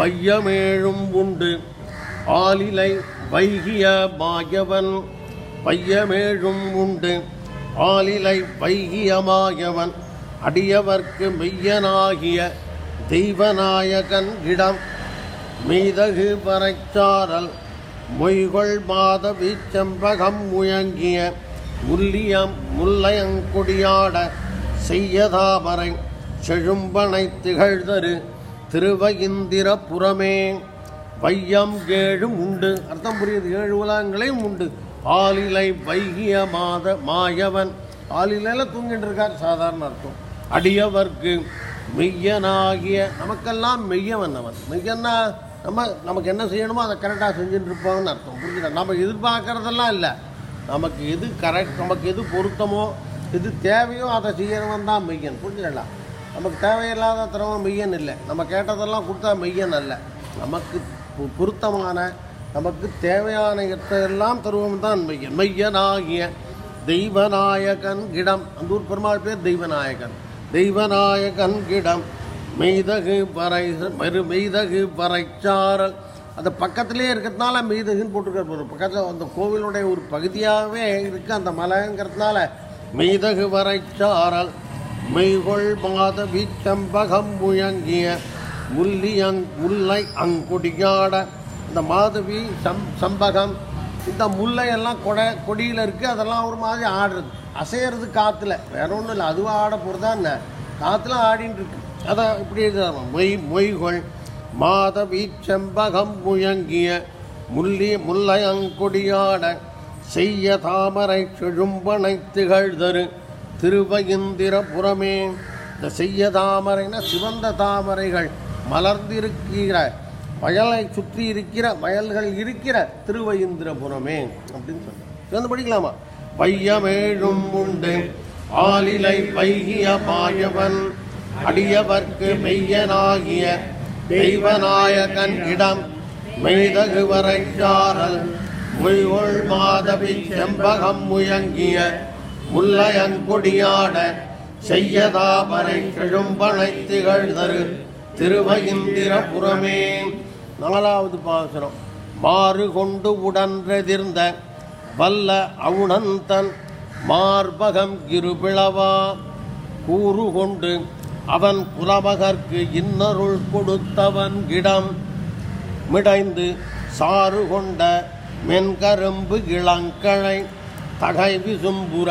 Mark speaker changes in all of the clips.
Speaker 1: பையமேழும் உண்டு. ஆலிலை வைகிய மாயவன் பையமேழும் உண்டு. ஆலிலை வைகியமாயவன் அடியவர்க்கு மெய்யனாகிய தெய்வநாயகன் இடம். மீதகு பறைச்சாரல் மொய்கொள் மாதவி செம்பகம் முயங்கிய முல்லியம் முல்லையங்குடியாட செய்யதாமரை செழும்பனை திகழ்தரு. திருவயிந்திரபுரமே வையம் ஏழும் உண்டு. அர்த்தம் புரியுது. ஏழு உலகங்களையும் உண்டு. ஆலிலை வைகிய மாத மாயவன். ஆலிலையில தூங்கிட்டு இருக்கார் சாதாரண அர்த்தம். அடியவர்க்கு மெய்யனாகிய நமக்கெல்லாம் மெய்யவன் அவன். மெய்யன்னா நம்ம நமக்கு என்ன செய்யணுமோ அதை கரெக்டாக செஞ்சுட்டு இருப்பாங்கன்னு அர்த்தம். புரிஞ்சுதா? நம்ம எதிர்பார்க்கறதெல்லாம் இல்லை. நமக்கு எது கரெக்ட் நமக்கு எது பொருத்தமோ எது தேவையோ அதை செய்யறவன் தான் மெய்யன். புரிஞ்சுக்கலாம் நமக்கு தேவையில்லாத திரவம் மெய்யன் இல்லை. நம்ம கேட்டதெல்லாம் கொடுத்தா மெய்யன் அல்ல. நமக்கு பொருத்தமான நமக்கு தேவையான இடத்தையெல்லாம் தருவம் தான் மெய்யன். மெய்யனாகிய தெய்வநாயகன் கிடம். அந்த ஊர் பெருமாள் பேர் தெய்வநாயகன். தெய்வநாயகன் கிடம். மெய்தகு பறை மறு மெய்தகு பறைச்சாரல் அந்த பக்கத்திலே இருக்கிறதுனால மெய்தகுன்னு போட்டுருக்கிற பக்கத்தில் அந்த கோவிலுடைய ஒரு பகுதியாகவே இருக்குது அந்த மலைங்கிறதுனால மெய்தகு வரைச்சாரல் மெய்கொள் மாதவி செம்பகம் முயங்கிய முல்லியங் முல்லை அங்குடியாட. இந்த மாதவி சம் சம்பகம் இந்த முல்லையெல்லாம் கொடை கொடியில் இருக்குது அதெல்லாம் ஒரு மாதிரி ஆடுறது. அசையிறது காற்றுல வேற ஒன்றும் இல்லை அதுவும் ஆட போகிறதா என்ன? காற்றுல ஆடின்னு இருக்கு. அதான் இப்படி எழுதுறாங்க. மொய் மொய்கொள் மாதவி செம்பகம் முயங்கிய முல்லி முல்லையங்கொடியாட செய்ய தாமரை செழும்பனை திகழ்தரு. திருவயிந்திரபுரமே. இந்த செய்ய தாமரைன சிவந்த தாமரைகள் மலர்ந்திருக்கிற வயலை சுற்றி இருக்கிற வயல்கள் இருக்கிற திருவயிந்திரபுரமே அப்படின்னு சொல்லி வந்து படிக்கலாமா? பையமேழும் உண்டு. ஆலிலை பைகிய பாயவன் அடியவர்க்கு மெய்யனாகிய தெய்வநாயகன் இடம் மெய்தகு வரைச்சாரல் மாதவி செம்பகம் முயங்கிய முல்லையங்கொடியாட செய்யதாமரை கிழும்பனை திகழ்தரு திருவயிந்திரபுரமே நாலாவது பாசுரம். மாறு கொண்டு உடன்றெதிர்ந்த வல்ல அவுணந்தன் மார்பகம் இருபிளவா. கூறு கொண்டு அவன் புலமகர்க்கு இன்னருள் கொடுத்தவன் இடம் மிடைந்து சாறு கொண்ட மென்கரும்பு இளங்கழை தகை விசும்புற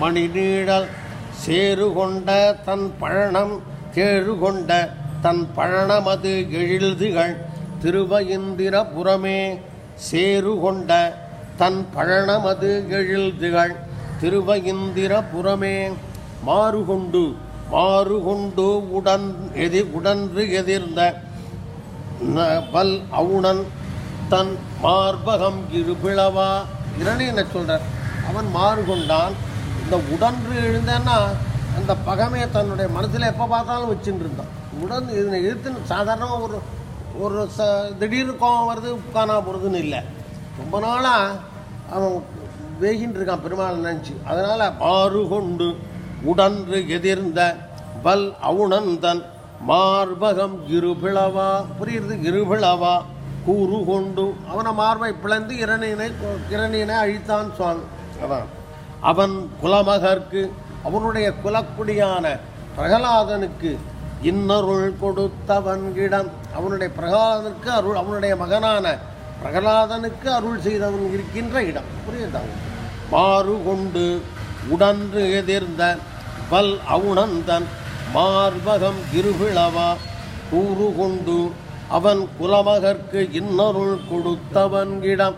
Speaker 1: மணிநீழல் சேறு கொண்ட தன் பழனம் கேழு கொண்ட தன் பழனமது எழில்திகள் திருவயிந்திரபுரமே சேறு கொண்ட தன் பழனமது எழில்திகள் திருவயிந்திரபுரமே. மாறுகொண்டு மாறுகொண்டு உடன் எதிர் உடன்று எதிர்ந்த ந- பல் அவுணன் தன் மார்பகம் இருபிளவா? இரணி என்ன சொல்றார்? அவன் மாறுகொண்டான் இந்த உடன்று எழுந்தேன்னா அந்த பகமையை தன்னுடைய மனசில் எப்போ பார்த்தாலும் வச்சுட்டு இருந்தான். உடன் இதனை எதிர்த்து சாதாரணமாக ஒரு ஒரு ச திடீர்னு கோவம் வருது உட்கானா போகிறதுன்னு இல்லை. ரொம்ப நாளாக அவன் வேகின்னு இருக்கான் பெருமாள் நினச்சி. அதனால் மாறு கொண்டு உடன்று எதிர்ந்த பல் அவுணந்தன் மார்பகம் இருபிளவா புரியுறது இருபிளவா கூறு கொண்டு அவனை மார்பை பிளந்து இரணியனை இரணியனை அழித்தான் சுவாமி. அதான். அவன் குலமகர்க்கு அவனுடைய குலக்குடியான பிரகலாதனுக்கு இன்னருள் கொடுத்தவன்கிடம் அவனுடைய பிரகலாதனுக்கு அருள் அவனுடைய மகனான பிரகலாதனுக்கு அருள் செய்தவன் இருக்கின்ற இடம். புரியுதா? மாறு கொண்டு உடன்று எதிர்ந்த பல் அவுணந்தன் மார்பகம் இருபிளவா கூறு கொண்டு அவன் குலமகர்க்கு இன்னருள் கொடுத்தவன் இடம்.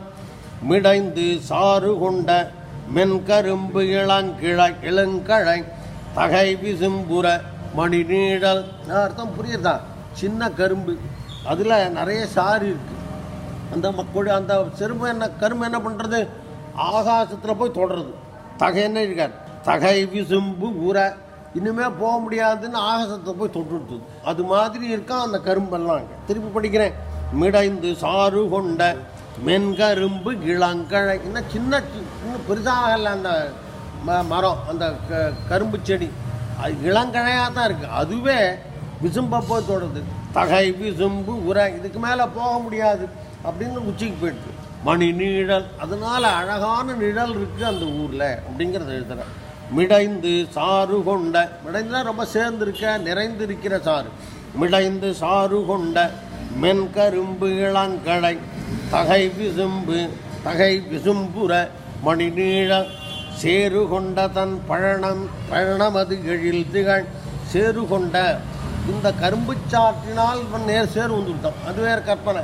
Speaker 1: மிடைந்து சாறு கொண்ட மென்கரும்பு இளங்கிழை இளங்கழை தகை விசும்புற மணி நீடல் அர்த்தம் புரியுதா சின்ன கரும்பு. அதில் நிறைய சாறு இருக்குது அந்த மக்கள் அந்த செரும்பு என்ன கரும்பு என்ன பண்ணுறது ஆகாசத்தில் போய் தொடருது தகை என்ன இருக்கார்? தகை விசும்பு உர இனிமே போக முடியாதுன்னு ஆகாசத்தை போய் தொட்டுடுது. அது மாதிரி இருக்கான் அந்த கரும்பெல்லாம் திருப்பி படிக்கிறேன். மிடைந்து சாறு கொண்ட மென்கரும்பு இளங்கழை இன்னும் சின்ன இன்னும் பெரிதாகல அந்த ம மரம் அந்த க கரும்பு செடி. அது இளங்கழையாக தான் இருக்குது அதுவே விசும்பப்போ போய் தகை விசும்பு உரை இதுக்கு மேலே போக முடியாது அப்படின்னு உச்சிக்கு போயிடுது மணி நிழல் அதனால் அழகான நிழல் இருக்குது அந்த ஊரில் அப்படிங்கிறத எழுதுகிறேன் மிடைந்து சாறு கொண்ட மிடைந்துலாம் ரொம்ப சேர்ந்திருக்க நிறைந்திருக்கிற சாறு. மிடைந்து சாறு கொண்ட மென்கரும்பு இளங்கடை தகை விசும்பு தகை விசும்புற மணி சேரு கொண்ட தன் பழனம் பழனமது எழில் திகழ் சேரு கொண்ட இந்த கரும்பு சாற்றினால் இவன் நேர் சேரு வந்துவிட்டான் அது வேறு கற்பனை.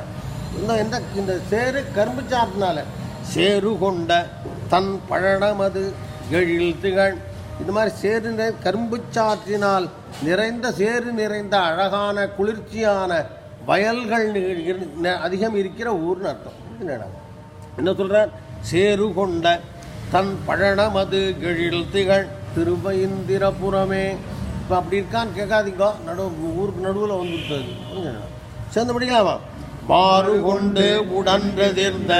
Speaker 1: இந்த இந்த இந்த சேரு கரும்பு சாற்றினால சேரு கொண்ட தன் பழனமது எழில் திகழ். இது மாதிரி சேரு நிறை கரும்பு சாற்றினால் நிறைந்த சேறு நிறைந்த அழகான குளிர்ச்சியான வயல்கள் அதிகம் இருக்கிற ஊர்னு அர்த்தம். என்ன சொல்கிறார் சேரு கொண்ட தன் பழனமது எழில் திகழ் திருவயிந்திரபுரமே இப்போ அப்படி இருக்கான்னு கேட்காதீங்க. நடு ஊருக்கு நடுவில் வந்துவிட்டது சேர்ந்து படிக்கலாமா மாறு கொண்டு உடன்றதிர்ந்த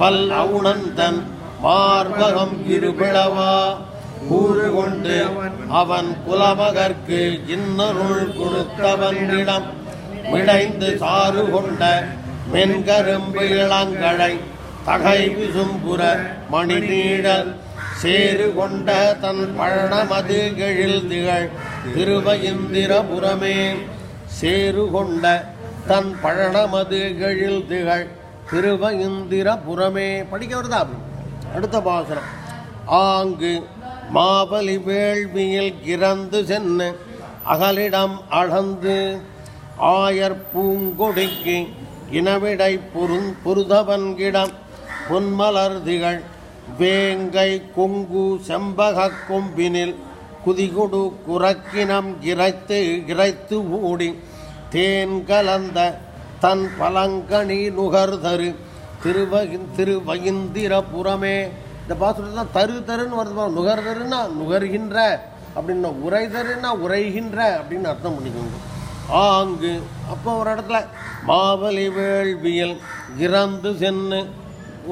Speaker 1: பல் அவுணந்தன் மார்பகம் இருபிளவா. கூறு கொண்டு அவன் குலமகற்கு இன்னருள் கொடுத்தவனிடம் விளைந்து சாறு கொண்ட மென்கரும்பு இளங்கழை தகை விசும்புற மணி நீடல் சேறு கொண்ட தன் பழமது எழில் திகழ் திருவயிந்திரபுரமே. சேறு கொண்ட தன் பழமது எழில் திகழ் திருவயிந்திரபுரமே. படிக்க வருதா அடுத்த பாசனம் ஆங்கு மாபலி வேள்வியில் கிறந்து சென்று அகலிடம் அளந்து ஆயர் பூங்கொடிக்கு இனவிடை பொருந் பொருதவன்கிடம் பொன்மலர் திகழ் வேங்கை கொங்கு செம்பக கொம்பினில் குதிகுடு குரக்கினம் கிரைத்து கிரைத்து ஊடி. தேன் கலந்த தன் பலங்கனி நுகர்தரு. திருவகின் திருவகிந்திரபுரமே இந்த பாசுரத்தில் தான் தரு தருன்னு வருது நுகர்தருன்னா நுகர்கின்ற அப்படின்னா உரைதருன்னா உரைகின்ற அப்படின்னு அர்த்தம் பண்ணிக்கோங்க. ஆங்கு. அப்போ ஒரு இடத்துல மாவலி வேள்வியல் இறந்து சென்று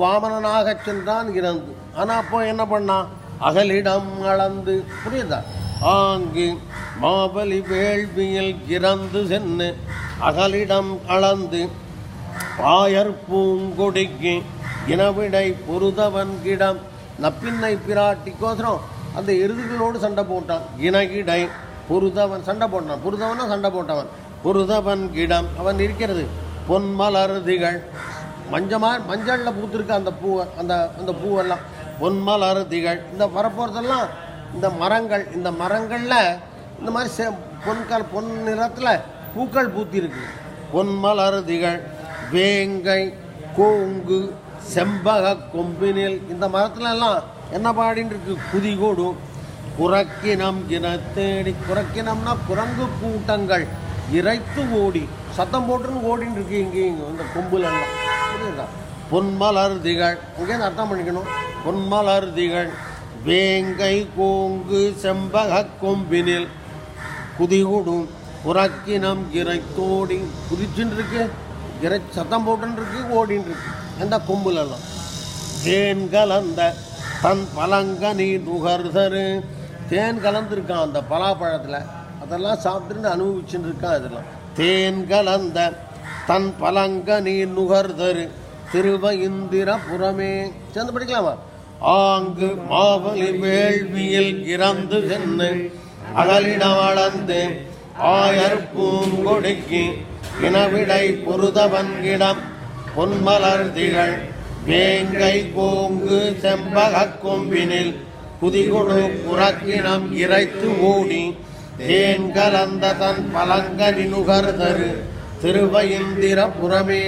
Speaker 1: வாமனனாக சென்றான் இறந்து. ஆனால் அப்போ என்ன பண்ணான் அகலிடம் அளந்து. புரியுதா? ஆங்கு மாபலி வேள்வியில் இறந்து சென்று அகலிடம் அளந்து பாயர் பூங்கொடிக்கு இனவிடை பொருதவன்கிடம் நப்பின்னை பிராட்டிக்கோசரம் அந்த எருதுகளோடு சண்டை போட்டான். இனகிடை பொருதவன் சண்டை போட்டான் பொருதவனா சண்டை போட்டவன். பொருதவன் கிடம் அவன் இருக்கிறது. பொன்மலர் திகழ். மஞ்சமா மஞ்சளில் பூத்திருக்க அந்த பூ அந்த அந்த பூவெல்லாம். பொன்மலர் திகழ். இந்த வரப்போகிறதெல்லாம் இந்த மரங்கள் இந்த மரங்களில் இந்த மாதிரி சே பொன்கால் பொன் நிறத்தில் பூக்கள் பூத்திருக்கு. பொன்மலர் திகழ் வேங்கை கோங்கு செம்பக கொம்பினில். இந்த மரத்துலலாம் என்ன பாடின்னு இருக்கு குதிகோடும் குறக்கினம் இன குறக்கினம்னா குரங்கு கூட்டங்கள். இறைத்து ஓடி சத்தம் போட்டுன்னு ஓடின்னு இருக்கு இங்கே இங்கே இந்த கொம்புல புரியுதா? பொன்மலர் திகழ். அங்கேருந்து அர்த்தம் பண்ணிக்கணும்? பொன்மலர் திகழ். வேங்கை கோங்கு செம்பக கொம்பினில் குதிகூடும். புறக்கினம் இறைத்தோடி. குதிச்சுன்னு இருக்கு. இறை சத்தம் போட்டுன்னு இருக்கு ஓடின்னு இருக்கு. அந்த கொம்புலெல்லாம்? தேன் கலந்த தன் பலங்கனி நுகர்தரு. தேன் கலந்துருக்கான் அந்த பலாப்பழத்தில். அதெல்லாம் சாப்பிட்டு அனுபவிச்சுன்னு இருக்கான் இதெல்லாம். தேன் கலந்த தன் பழங்கனி நுகர்தரு. திருவயிந்திரபுரமே சேர்ந்து படிக்கலாமா? ஆங்கு மாவலி வேள்வியில் இறந்து சென்று அகலிடம் வளர்ந்து ஆயர் பூங்கொடுக்கி இனவிடை பொருதவன்கிடம் பொன்மலர் திகழ். வேங்கை கோங்கு செம்பக கொம்பினில் குதிகொடு புறக்கினம் இறைத்து ஓடி தேன் கலந்த தன் பழங்கனி நுகர்தரு திருவயிந்திரபுரமே